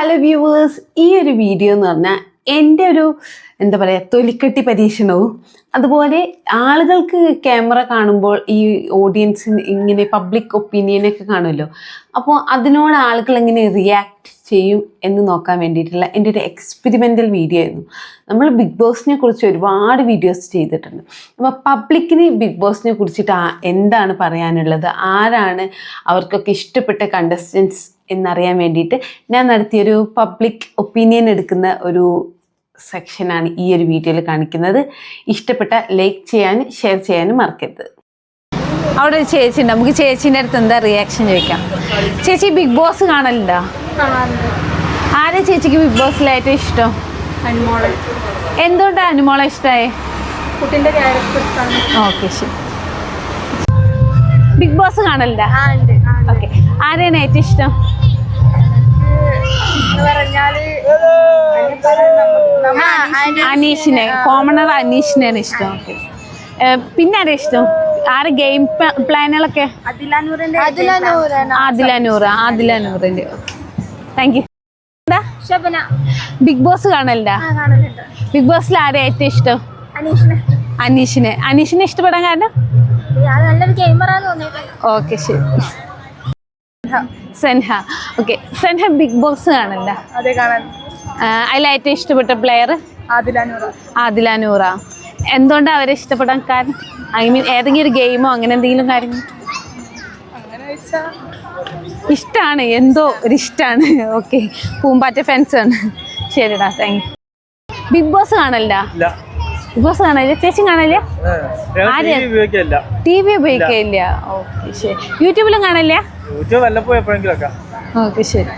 Hello viewers ഈ ഒരു video എന്ന് പറഞ്ഞാൽ എന്റെ ഒരു എന്താ പറയുക തൊലിക്കെട്ടി പരീക്ഷണവും. അതുപോലെ ആളുകൾക്ക് ക്യാമറ കാണുമ്പോൾ ഈ ഓഡിയൻസിന് ഇങ്ങനെ പബ്ലിക് ഒപ്പീനിയനൊക്കെ കാണുമല്ലോ. അപ്പോൾ അതിനോട് ആളുകൾ എങ്ങനെ റിയാക്ട് ചെയ്യും എന്ന് നോക്കാൻ വേണ്ടിയിട്ടുള്ള എന്റെ ഒരു എക്സ്പെരിമെന്റൽ വീഡിയോ ആയിരുന്നു. നമ്മൾ ബിഗ് ബോസിനെ കുറിച്ച് ഒരുപാട് വീഡിയോസ് ചെയ്തിട്ടുണ്ട്. അപ്പോൾ പബ്ലിക്കിന് ബിഗ് ബോസിനെ കുറിച്ചിട്ട് എന്താണ് പറയാനുള്ളത്? ആരാണ് അവർക്കൊക്കെ ഇഷ്ടപ്പെട്ട കണ്ടസ്റ്റൻസ് എന്നറിയാൻ വേണ്ടിയിട്ട് ഞാൻ നടത്തിയൊരു പബ്ലിക് ഒപ്പീനിയൻ എടുക്കുന്ന ഒരു സെക്ഷനാണ് ഈ ഒരു വീഡിയോയിൽ കാണിക്കുന്നത്. ഇഷ്ടപ്പെട്ട ലൈക്ക് ചെയ്യാനും ഷെയർ ചെയ്യാനും മറക്കരുത്. അവിടെ ഒരു ചേച്ചി ഉണ്ട്. നമുക്ക് ചേച്ചീന്റെ അടുത്ത് എന്താ റിയാക്ഷൻ ചോദിക്കാം. ചേച്ചി ബിഗ് ബോസ് കാണലുണ്ടോ? ആരാ ചേച്ചിക്ക് ബിഗ് ബോസിൽ ഏറ്റവും ഇഷ്ടം? എന്തുകൊണ്ടാണ് അനുമോളെ ഇഷ്ടമായി കുട്ടിന്റെ ക്യാരക്ടർ ഇഷ്ടമാണ് ഓക്കെ ശരി. Big boss കാണലുണ്ടോ? ഓക്കെ ആരെയാണ് ഏറ്റവും ഇഷ്ടം? അനീഷിനെ കോമണർ അനീഷിനെയാണ് ഇഷ്ടം. ഓക്കെ പിന്നെ ആരാ ഇഷ്ടം? ആരെ ഗെയിം പ്ലാനുകളൊക്കെ? അതിലാനൂറിന്റെ ആദിലാനൂറിന്റെ താങ്ക് യു എന്താ? ശബന. ബിഗ് ബോസ് കാണലുണ്ടാ? ബിഗ് ബോസിൽ ആരാ ഏറ്റവും ഇഷ്ടം? അനീഷിനെ. അനീഷിനെ. അനീഷിനെ ഇഷ്ടപ്പെടാൻ കാരണം? ഓക്കെ ശരി. സെൻഹ. ഓക്കെ സെൻഹ ബിഗ് ബോസ് കാണണ്ട അതെ കാണാൻ. അതിൽ ഏറ്റവും ഇഷ്ടപ്പെട്ട പ്ലെയർ ആദിലാനൂറ. എന്തുകൊണ്ട് നൂറ എന്തുകൊണ്ടാണ് അവരെ ഇഷ്ടപ്പെടാൻ കാരണം? ഐ മീൻ ഏതെങ്കിലും ഒരു ഗെയിമോ അങ്ങനെ എന്തെങ്കിലും കാര്യങ്ങൾ ഇഷ്ടാണ് ഇഷ്ടമാണ് എന്തോ ഒരു ഇഷ്ടമാണ് ഓക്കെ പൂമ്പാറ്റ ഫാൻസാണ് ആണ്. ശരിടാ താങ്ക് യു ബിഗ് ബോസ് കാണല്ല ഇല്ല. ബിഗ് ബോസ് കാണല്ലേ ചേച്ചി കാണല്ലേ ആര്? ടി വി ഉപയോഗിക്കില്ല ഓക്കെ ശരി. യൂട്യൂബിലും കാണല്ലേ ഓക്കെ ശരി.